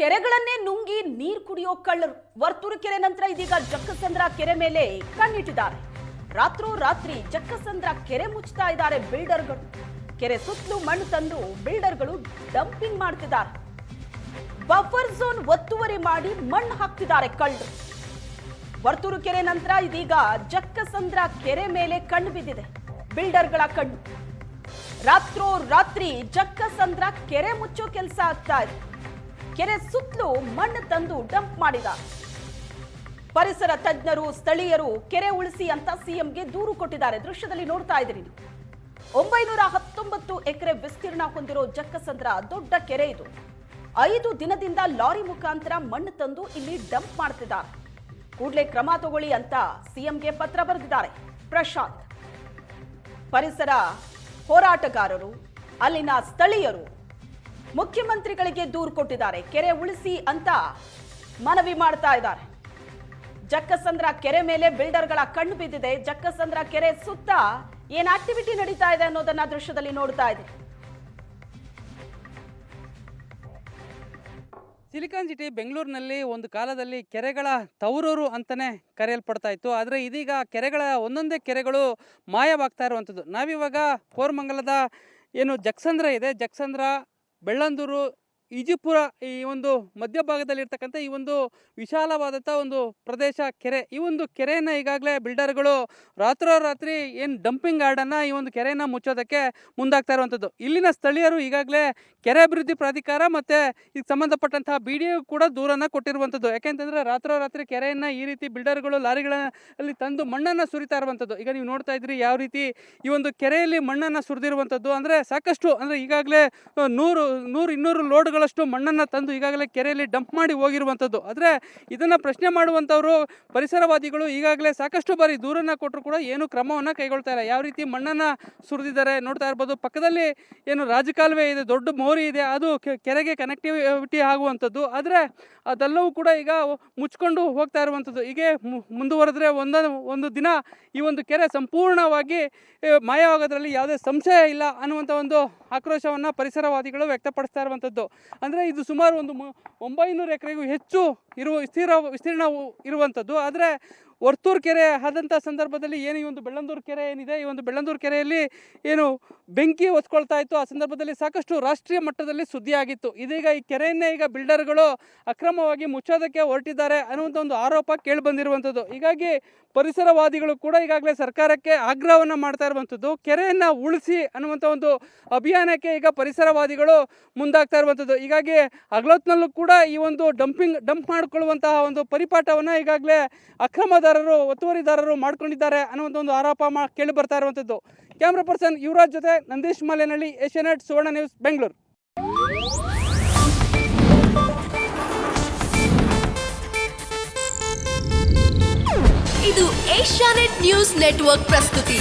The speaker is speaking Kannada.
ಕೆರೆಗಳನ್ನೇ ನುಂಗಿ ನೀರು ಕುಡಿಯೋ ಕಳ್ಳರು. ವರ್ತೂರು ಕೆರೆ ನಂತರ ಇದೀಗ ಜಕ್ಕಸಂದ್ರ ಕೆರೆ ಮೇಲೆ ಕಣ್ಣಿಟ್ಟಿದ್ದಾರೆ. ರಾತ್ರೋ ರಾತ್ರಿ ಜಕ್ಕಸಂದ್ರ ಕೆರೆ ಮುಚ್ಚುತ್ತಾ ಇದ್ದಾರೆ ಬಿಲ್ಡರ್ಗಳು. ಕೆರೆ ಸುತ್ತಲೂ ಮಣ್ಣು ತಂದು ಬಿಲ್ಡರ್ಗಳು ಡಂಪಿಂಗ್ ಮಾಡ್ತಿದ್ದಾರೆ. ಬಫರ್ ಝೋನ್ ಒತ್ತುವರಿ ಮಾಡಿ ಮಣ್ಣು ಹಾಕ್ತಿದ್ದಾರೆ ಕಳ್ಳರು. ವರ್ತೂರು ಕೆರೆ ನಂತರ ಇದೀಗ ಜಕ್ಕಸಂದ್ರ ಕೆರೆ ಮೇಲೆ ಕಣ್ಣು ಬಿದ್ದಿದೆ. ಬಿಲ್ಡರ್ಗಳ ಕಣ್ಣು. ರಾತ್ರೋ ರಾತ್ರಿ ಜಕ್ಕಸಂದ್ರ ಕೆರೆ ಮುಚ್ಚೋ ಕೆಲಸ ಆಗ್ತಾ ಇದೆ. ಕೆರೆ ಸುತ್ತಲೂ ಮಣ್ಣು ತಂದು ಡಂಪ್ ಮಾಡಿದ. ಪರಿಸರ ತಜ್ಞರು, ಸ್ಥಳೀಯರು ಕೆರೆ ಉಳಿಸಿ ಅಂತ ಸಿಎಂಗೆ ದೂರು ಕೊಟ್ಟಿದ್ದಾರೆ. ದೃಶ್ಯದಲ್ಲಿ ನೋಡ್ತಾ ಇದ್ದೀರಿ ಒಂಬೈನೂರ ಹತ್ತೊಂಬತ್ತು ಎಕರೆ ವಿಸ್ತೀರ್ಣ ಹೊಂದಿರೋ ಜಕ್ಕಸಂದ್ರ ದೊಡ್ಡ ಕೆರೆ ಇದು. ಐದು ದಿನದಿಂದ ಲಾರಿ ಮುಖಾಂತರ ಮಣ್ಣು ತಂದು ಇಲ್ಲಿ ಡಂಪ್ ಮಾಡ್ತಿದ್ದಾರೆ. ಕೂಡಲೇ ಕ್ರಮ ತಗೊಳ್ಳಿ ಅಂತ ಸಿಎಂಗೆ ಪತ್ರ ಬರೆದಿದ್ದಾರೆ. ಪ್ರಶಾಂತ್. ಪರಿಸರ ಹೋರಾಟಗಾರರು, ಅಲ್ಲಿನ ಸ್ಥಳೀಯರು ಮುಖ್ಯಮಂತ್ರಿಗಳಿಗೆ ದೂರು ಕೊಟ್ಟಿದ್ದಾರೆ. ಕೆರೆ ಉಳಿಸಿ ಅಂತ ಮನವಿ ಮಾಡ್ತಾ ಇದ್ದಾರೆ. ಜಕ್ಕಸಂದ್ರ ಕೆರೆ ಮೇಲೆ ಬಿಲ್ಡರ್ಗಳ ಕಣ್ಣು ಬಿದ್ದಿದೆ. ಜಕ್ಕಸಂದ್ರ ಕೆರೆ ಸುತ್ತ ಏನ್ ಆಕ್ಟಿವಿಟಿ ನಡೀತಾ ಇದೆ ಅನ್ನೋದನ್ನ ದೃಶ್ಯದಲ್ಲಿ ನೋಡ್ತಾ ಇದೆ ಸಿಲಿಕಾನ್ ಸಿಟಿ ಬೆಂಗಳೂರಿನಲ್ಲಿ ಒಂದು ಕಾಲದಲ್ಲಿ ಕೆರೆಗಳ ತವರೂರು ಅಂತಲೇ ಕರೆಯಲ್ಪಡ್ತಾ ಇತ್ತು. ಆದರೆ ಇದೀಗ ಕೆರೆಗಳ ಒಂದೊಂದೇ ಕೆರೆಗಳು ಮಾಯವಾಗ್ತಾ ಇರುವಂಥದ್ದು ನಾವಿವಾಗ ಕೋರಮಂಗಲದ ಏನು ಜಕ್ಸಂದ್ರ ಇದೆ. ಜಕ್ಸಂದ್ರ ಬೆಳ್ಳಂದೂರು ಈಜಿಪುರ ಈ ಒಂದು ಮಧ್ಯಭಾಗದಲ್ಲಿರ್ತಕ್ಕಂಥ ಈ ಒಂದು ವಿಶಾಲವಾದಂಥ ಒಂದು ಪ್ರದೇಶ ಕೆರೆ. ಈ ಒಂದು ಕೆರೆಯನ್ನು ಈಗಾಗಲೇ ಬಿಲ್ಡರ್ಗಳು ರಾತ್ರೋರಾತ್ರಿ ಏನು ಡಂಪಿಂಗ್ ಗಾರ್ಡನ್ನು ಈ ಒಂದು ಕೆರೆಯನ್ನು ಮುಚ್ಚೋದಕ್ಕೆ ಮುಂದಾಗ್ತಾ ಇರುವಂಥದ್ದು. ಇಲ್ಲಿನ ಸ್ಥಳೀಯರು ಈಗಾಗಲೇ ಕೆರೆ ಅಭಿವೃದ್ಧಿ ಪ್ರಾಧಿಕಾರ ಮತ್ತು ಇದಕ್ಕೆ ಸಂಬಂಧಪಟ್ಟಂತಹ ಬಿ ಡಿ ಕೂಡ ದೂರನ್ನು ಕೊಟ್ಟಿರುವಂಥದ್ದು. ಯಾಕೆಂತಂದರೆ ರಾತ್ರೋರಾತ್ರಿ ಕೆರೆಯನ್ನು ಈ ರೀತಿ ಬಿಲ್ಡರ್ಗಳು ಲಾರಿಗಳಲ್ಲಿ ತಂದು ಮಣ್ಣನ್ನು ಸುರಿತಾ ಇರುವಂಥದ್ದು. ಈಗ ನೀವು ನೋಡ್ತಾ ಇದ್ರಿ ಯಾವ ರೀತಿ ಈ ಒಂದು ಕೆರೆಯಲ್ಲಿ ಮಣ್ಣನ್ನು ಸುರಿದಿರುವಂಥದ್ದು. ಅಂದರೆ ಸಾಕಷ್ಟು ಅಂದರೆ ಈಗಾಗಲೇ ನೂರು ನೂರು ಇನ್ನೂರು ಲೋಡ್ಗಳಷ್ಟು ಮಣ್ಣನ್ನು ತಂದು ಈಗಾಗಲೇ ಕೆರೆಯಲ್ಲಿ ಡಂಪ್ ಮಾಡಿ ಹೋಗಿರುವಂಥದ್ದು. ಆದರೆ ಇದನ್ನು ಪ್ರಶ್ನೆ ಮಾಡುವಂಥವರು, ಪರಿಸರವಾದಿಗಳು ಈಗಾಗಲೇ ಸಾಕಷ್ಟು ಬಾರಿ ದೂರನ್ನು ಕೊಟ್ಟರು ಕೂಡ ಏನು ಕ್ರಮವನ್ನು ಕೈಗೊಳ್ತಾ ಇಲ್ಲ. ಯಾವ ರೀತಿ ಮಣ್ಣನ್ನು ಸುರಿದಿದ್ದಾರೆ ನೋಡ್ತಾ ಇರ್ಬೋದು. ಪಕ್ಕದಲ್ಲಿ ಏನು ರಾಜಕಾಲುವೆ ಇದೆ, ದೊಡ್ಡ ಮೋರಿ ಇದೆ, ಅದು ಕೆರೆಗೆ ಕನೆಕ್ಟಿವಿಟಿ ಆಗುವಂಥದ್ದು. ಆದರೆ ಅದೆಲ್ಲವೂ ಕೂಡ ಈಗ ಮುಚ್ಕೊಂಡು ಹೋಗ್ತಾ ಇರುವಂಥದ್ದು. ಹೀಗೆ ಮುಂದುವರೆದ್ರೆ ಒಂದೊಂದು ಒಂದು ದಿನ ಈ ಒಂದು ಕೆರೆ ಸಂಪೂರ್ಣವಾಗಿ ಮಾಯವಾಗೋದ್ರಲ್ಲಿ ಯಾವುದೇ ಸಂಶಯ ಇಲ್ಲ ಅನ್ನುವಂಥ ಒಂದು ಆಕ್ರೋಶವನ್ನು ಪರಿಸರವಾದಿಗಳು ವ್ಯಕ್ತಪಡಿಸ್ತಾ ಇರುವಂಥದ್ದು. ಅಂದರೆ ಇದು ಸುಮಾರು ಒಂದು ಒಂಬೈನೂರು ಎಕರೆಗೂ ಹೆಚ್ಚು ಇರುವ ವಿಸ್ತೀರ್ಣ ವಿಸ್ತೀರ್ಣ ಇರುವಂಥದ್ದು. ಆದರೆ ವರ್ತೂರು ಕೆರೆ ಆದಂಥ ಸಂದರ್ಭದಲ್ಲಿ ಏನು ಈ ಒಂದು ಬೆಳ್ಳಂದೂರು ಕೆರೆ ಏನಿದೆ? ಈ ಒಂದು ಬೆಳ್ಳಂದೂರು ಕೆರೆಯಲ್ಲಿ ಏನು ಬೆಂಕಿ ಹೊತ್ಕೊಳ್ತಾ ಇತ್ತು. ಆ ಸಂದರ್ಭದಲ್ಲಿ ಸಾಕಷ್ಟು ರಾಷ್ಟ್ರೀಯ ಮಟ್ಟದಲ್ಲಿ ಸುದ್ದಿಯಾಗಿತ್ತು. ಇದೀಗ ಈ ಕೆರೆಯನ್ನೇ ಈಗ ಬಿಲ್ಡರ್ಗಳು ಅಕ್ರಮವಾಗಿ ಮುಚ್ಚೋದಕ್ಕೆ ಹೊರಟಿದ್ದಾರೆ ಅನ್ನುವಂಥ ಒಂದು ಆರೋಪ ಕೇಳಿಬಂದಿರುವಂಥದ್ದು ಹೀಗಾಗಿ ಪರಿಸರವಾದಿಗಳು ಕೂಡ ಈಗಾಗಲೇ ಸರ್ಕಾರಕ್ಕೆ ಆಗ್ರಹವನ್ನು ಮಾಡ್ತಾ ಇರುವಂಥದ್ದು ಕೆರೆಯನ್ನು ಉಳಿಸಿ ಅನ್ನುವಂಥ ಒಂದು ಅಭಿಯಾನಕ್ಕೆ ಈಗ ಪರಿಸರವಾದಿಗಳು ಮುಂದಾಗ್ತಾ ಇರುವಂಥದ್ದು ಹೀಗಾಗಿ ಹಗಲೊತ್ತಿನಲ್ಲೂ ಕೂಡ ಈ ಒಂದು ಡಂಪಿಂಗ್, ಡಂಪ್ ಮಾಡಿಕೊಳ್ಳುವಂತಹ ಒಂದು ಪರಿಪಾಠವನ್ನು ಈಗಾಗಲೇ ಅಕ್ರಮದಾರರು ಒತ್ತುವರಿದಾರರು ಮಾಡ್ಕೊಂಡಿದ್ದಾರೆ ಅನ್ನುವಂಥ ಒಂದು ಆರೋಪ ಮಾ, ಕೇಳಿ ಬರ್ತಾ ಇರುವಂಥದ್ದು. ಕ್ಯಾಮ್ರಾ ಪರ್ಸನ್ ಯುವರಾಜ್ ಜೊತೆ ನಂದೀಶ್ ಮಾಲೇನಹಳ್ಳಿ ಏಷ್ಯಾನೆಟ್, ಸುವರ್ಣ ನ್ಯೂಸ್, ಬೆಂಗಳೂರು. ಇದು ಏಷ್ಯಾನೆಟ್ ನ್ಯೂಸ್ ನೆಟ್ವರ್ಕ್ ಪ್ರಸ್ತುತಿ.